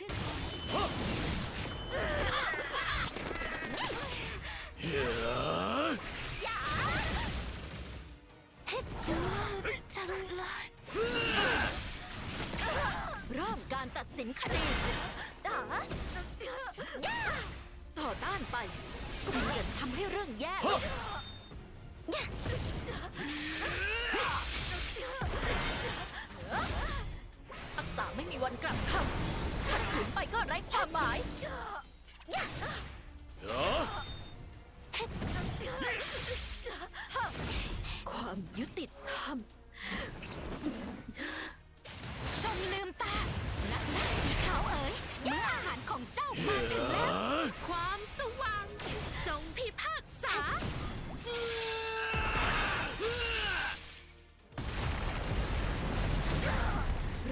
จังเลยเรอบการตัดสินคดีตาต่อต้านไปก็เหมือนทำให้เรื่องแย่อักษาไม่มีวันกลับคำ ขืนไปก็ไร้ความหมายเหรอความยุติธรรม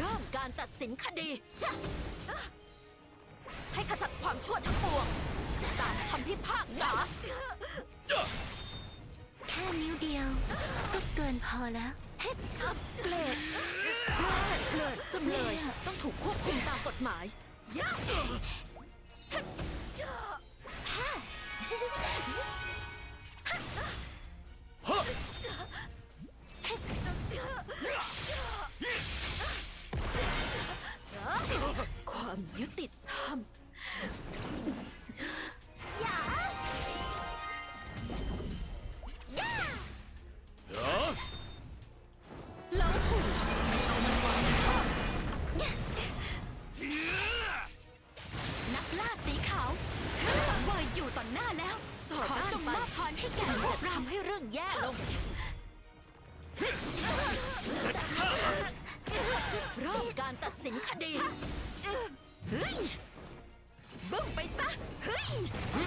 ริ่มการตัดสินคดีจ้ะให้ขจัดความชั่วทั้งปวงตามคำพิพากษาแค่นิ้วเดียว ก็เกินพอแล้วเฮ็ดเกรดเกรดจำเลยต้องถูกควบคุมตามกฎหมายฮ ความยุติธรรม อย่าเหรอแล้วหุ่นเอามันวางท่อนักล่าสีขาวสังเวยอยู่ต่อหน้าแล้วต่อขอต้านจงไปมอบพรให้แก่พวกเราทำให้เรื่องแย่ลงเริ่มการตัดสินคดี Oh!